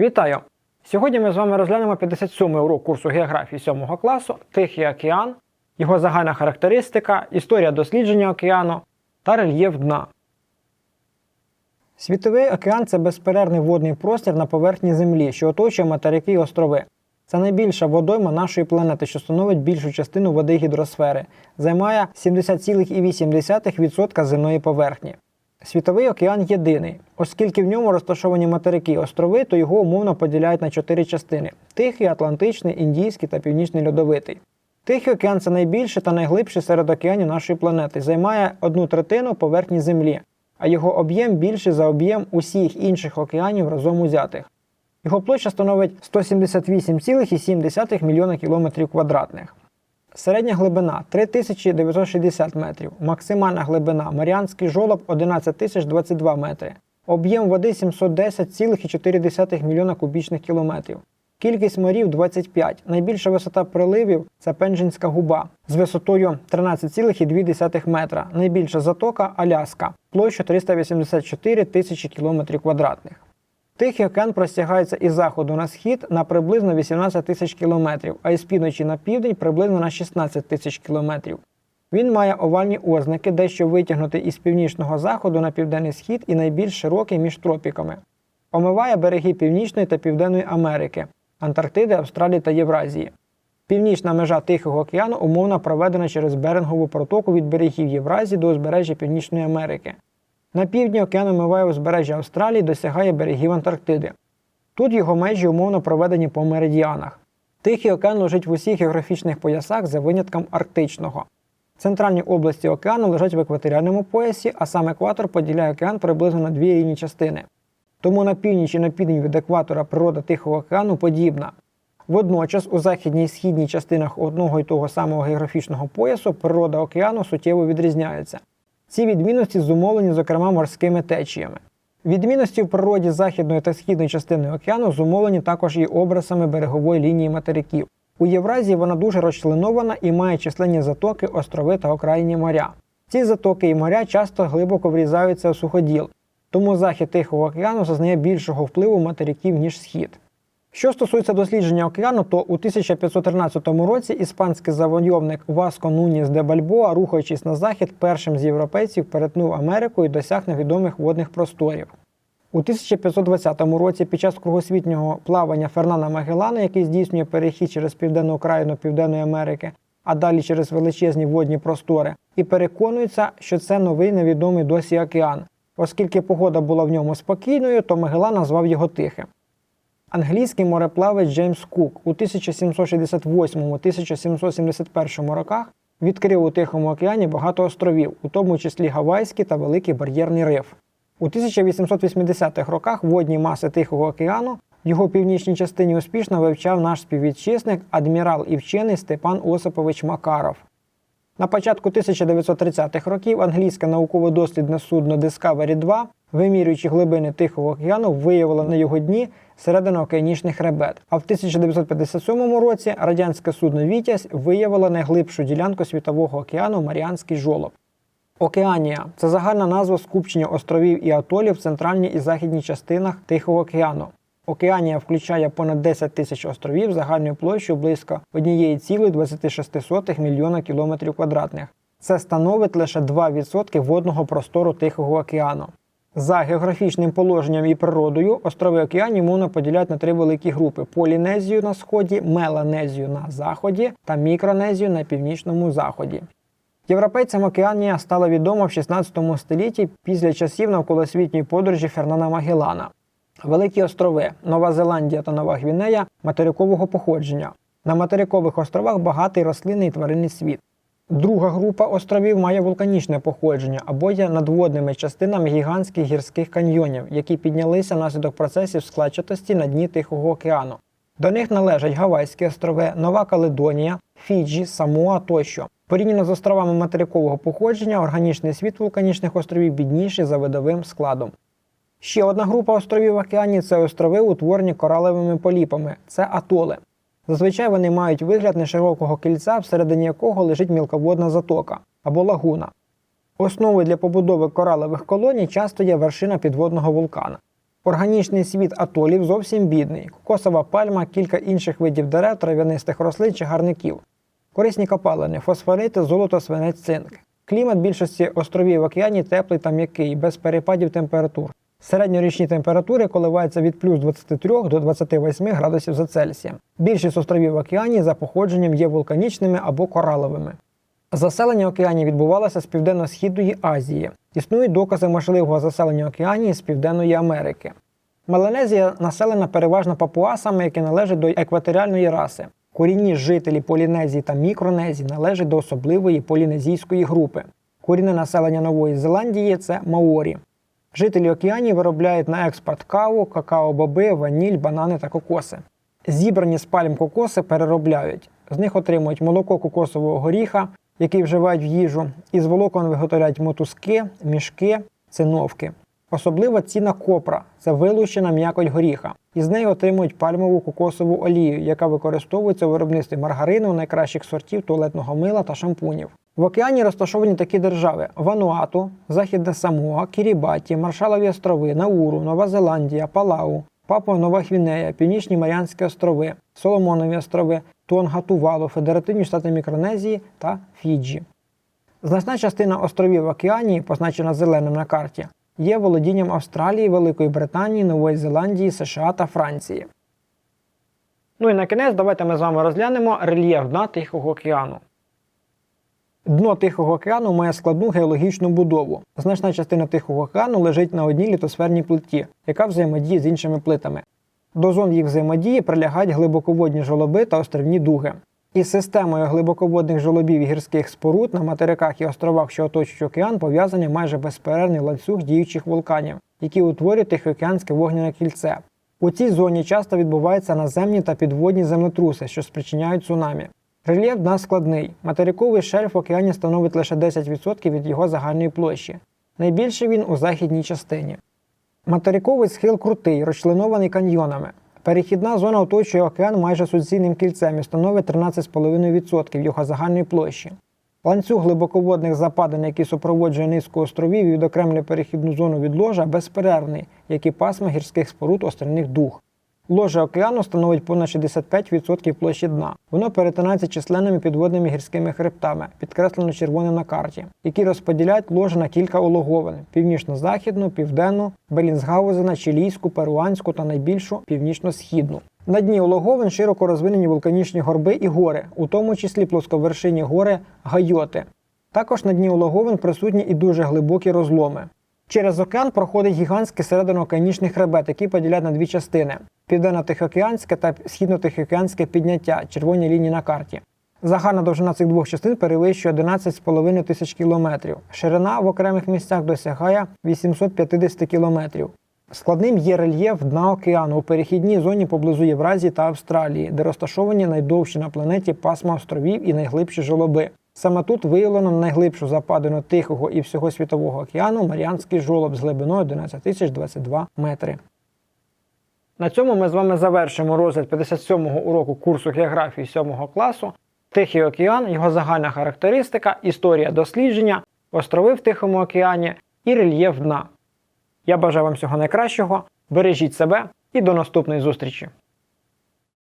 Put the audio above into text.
Вітаю! Сьогодні ми з вами розглянемо 57-й урок курсу географії 7 класу Тихий океан, його загальна характеристика, історія дослідження океану та рельєф дна. Світовий океан це безперервний водний простір на поверхні Землі, що оточує материки і острови. Це найбільша водойма нашої планети, що становить більшу частину води гідросфери, займає 70,8% земної поверхні. Світовий океан єдиний, оскільки в ньому розташовані материки і острови, то його умовно поділяють на чотири частини: Тихий, Атлантичний, Індійський та Північний Льодовитий. Тихий океан це найбільший та найглибший серед океанів нашої планети, займає одну третину поверхні Землі, а його об'єм більший за об'єм усіх інших океанів разом узятих. Його площа становить 178,7 мільйона кілометрів квадратних. Середня глибина 3960 метрів, максимальна глибина Маріанський жолоб 11022 метри, об'єм води 710,4 мільйона кубічних кілометрів. Кількість морів 25. Найбільша висота приливів це Пенджинська губа з висотою 13,2 метра. Найбільша затока Аляска, площа 384 тисячі кілометрів квадратних. Тихий океан простягається із заходу на схід на приблизно 18 тисяч кілометрів, а із півночі на південь приблизно на 16 тисяч кілометрів. Він має овальні ознаки, дещо витягнутий із північного заходу на південний схід і найбільш широкий між тропіками. Омиває береги Північної та Південної Америки, Антарктиди, Австралії та Євразії. Північна межа Тихого океану умовно проведена через Берингову протоку від берегів Євразії до узбережжя Північної Америки. На півдні океан омиває узбережжя Австралії, досягає берегів Антарктиди. Тут його межі умовно проведені по меридіанах. Тихий океан лежить в усіх географічних поясах за винятком Арктичного. Центральні області океану лежать в екваторіальному поясі, а сам екватор поділяє океан приблизно на дві рівні частини. Тому на північ і на південь від екватора природа Тихого океану подібна. Водночас у західній і східній частинах одного і того самого географічного поясу природа океану суттєво відрізняється. Ці відмінності зумовлені, зокрема, морськими течіями. Відмінності в природі західної та східної частини океану зумовлені також і образами берегової лінії материків. У Євразії вона дуже розчленована і має численні затоки, острови та окраїнні моря. Ці затоки і моря часто глибоко врізаються у суходіл, тому захід Тихого океану зазнає більшого впливу материків, ніж схід. Що стосується дослідження океану, то у 1513 році іспанський завойовник Васко Нуніс де Бальбоа, рухаючись на захід, першим з європейців перетнув Америку і досяг невідомих водних просторів. У 1520 році під час кругосвітнього плавання Фернана Магеллана, який здійснює перехід через південну окраїну Південної Америки, а далі через величезні водні простори, і переконується, що це новий невідомий досі океан. Оскільки погода була в ньому спокійною, то Магеллан назвав його тихим. Англійський мореплавець Джеймс Кук у 1768-1771 роках відкрив у Тихому океані багато островів, у тому числі Гавайський та Великий бар'єрний риф. У 1880-х роках водні маси Тихого океану в його північній частині успішно вивчав наш співвітчизник, адмірал і вчений Степан Осипович Макаров. На початку 1930-х років англійське науково-дослідне судно Discovery 2, вимірюючи глибини Тихого океану, виявило на його дні серединоокеанічний хребет. А в 1957 році радянське судно Вітязь виявило найглибшу ділянку світового океану Маріанський жолоб. Океанія це загальна назва скупчення островів і атолів в центральній і західній частинах Тихого океану. Океанія включає понад 10 тисяч островів загальною площею близько 1,26 мільйона кілометрів квадратних. Це становить лише 2% водного простору Тихого океану. За географічним положенням і природою острови океанів можна поділяти на три великі групи: Полінезію на сході, Меланезію на заході та Мікронезію на північному заході. Європейцям Океанія стала відома в 16 столітті після часів навколосвітньої подорожі Фернана Магеллана. Великі острови Нова Зеландія та Нова Гвінея материкового походження. На материкових островах багатий рослинний і тваринний світ. Друга група островів має вулканічне походження або є надводними частинами гігантських гірських каньйонів, які піднялися внаслідок процесів складчатості на дні Тихого океану. До них належать Гавайські острови, Нова Каледонія, Фіджі, Самоа тощо. Порівняно з островами материкового походження, органічний світ вулканічних островів бідніший за видовим складом. Ще одна група островів в океані це острови, утворені коралевими поліпами, це атоли. Зазвичай вони мають вигляд неширокого кільця, всередині якого лежить мілководна затока або лагуна. Основою для побудови коралових колоній часто є вершина підводного вулкана. Органічний світ атолів зовсім бідний, кокосова пальма, кілька інших видів дерев, трав'янистих рослин чи гарників. Корисні копалини, фосфорити, золото, свинець, цинк. Клімат більшості островів в океані теплий та м'який, без перепадів температур. Середньорічні температури коливаються від плюс 23 до 28 градусів за Цельсієм. Більшість островів в океані за походженням є вулканічними або кораловими. Заселення океанів відбувалося з Південно-Східної Азії. Існують докази можливого заселення океанії з Південної Америки. Меланезія населена переважно папуасами, які належать до екваторіальної раси. Корінні жителі Полінезії та Мікронезії належать до особливої полінезійської групи. Корінне населення Нової Зеландії це маорі. Жителі океанії виробляють на експорт каву, какао-боби, ваніль, банани та кокоси. Зібрані з пальм кокоси переробляють. З них отримують молоко кокосового горіха, який вживають в їжу, і з волокон виготовляють мотузки, мішки, циновки. Особливо ціна копра це вилущена м'якоть горіха. Із неї отримують пальмову кокосову олію, яка використовується у виробництві маргарину, найкращих сортів туалетного мила та шампунів. В океані розташовані такі держави: Вануату, Західне Самоа, Кірібаті, Маршалові острови, Науру, Нова Зеландія, Палау, Папуа Нова Гвінея, Північні Маріанські острови, Соломонові острови, Тонга, Тувалу, Федеративні Штати Мікронезії та Фіджі. Значна частина островів Океанії, позначена зеленим на карті, є володінням Австралії, Великої Британії, Нової Зеландії, США та Франції. Ну і на кінець давайте ми з вами розглянемо рельєф дна Тихого океану. Дно Тихого океану має складну геологічну будову. Значна частина Тихого океану лежить на одній літосферній плиті, яка взаємодіє з іншими плитами. До зон їх взаємодії прилягають глибоководні жолоби та острівні дуги. Із системою глибоководних жолобів і гірських споруд на материках і островах, що оточують океан, пов'язаний майже безперервний ланцюг діючих вулканів, які утворюють Тихоокеанське вогняне кільце. У цій зоні часто відбуваються наземні та підводні землетруси, що спричиняють цунамі. Рельєф дна складний. Материковий шельф в океані становить лише 10% від його загальної площі. Найбільший він у західній частині. Материковий схил крутий, розчленований каньйонами. Перехідна зона оточує океан майже суцільним кільцем і становить 13,5% його загальної площі. Ланцюг глибоководних западин, який супроводжує низку островів і відокремлює перехідну зону від ложа, безперервний, як і пасма гірських споруд острівних дуг. Ложе океану становить понад 65% площі дна. Воно перетинається численними підводними гірськими хребтами, підкреслено червоним на карті, які розподіляють ложе на кілька улоговин: північно-західну, південну, Белінсгаузена, Чилійську, Перуанську та найбільшу північно-східну. На дні улоговин широко розвинені вулканічні горби і гори, у тому числі плосковершинні гори Гайоти. Також на дні улоговин присутні і дуже глибокі розломи. Через океан проходить гігантський серединоокеанічний хребет, який поділяє на дві частини: південно-тихоокеанське та східно-тихоокеанське підняття, червоні лінії на карті. Загальна довжина цих двох частин перевищує 11,5 тисяч кілометрів. Ширина в окремих місцях досягає 850 кілометрів. Складним є рельєф дна океану у перехідній зоні поблизу Євразії та Австралії, де розташовані найдовші на планеті пасма островів і найглибші жолоби. Саме тут виявлено найглибшу западину Тихого і всього світового океану Маріанський жолоб з глибиною 11 тисяч 22 метри. На цьому ми з вами завершимо розгляд 57-го уроку курсу географії 7 класу. Тихий океан, його загальна характеристика, історія дослідження, острови в Тихому океані і рельєф дна. Я бажаю вам всього найкращого, бережіть себе і до наступної зустрічі!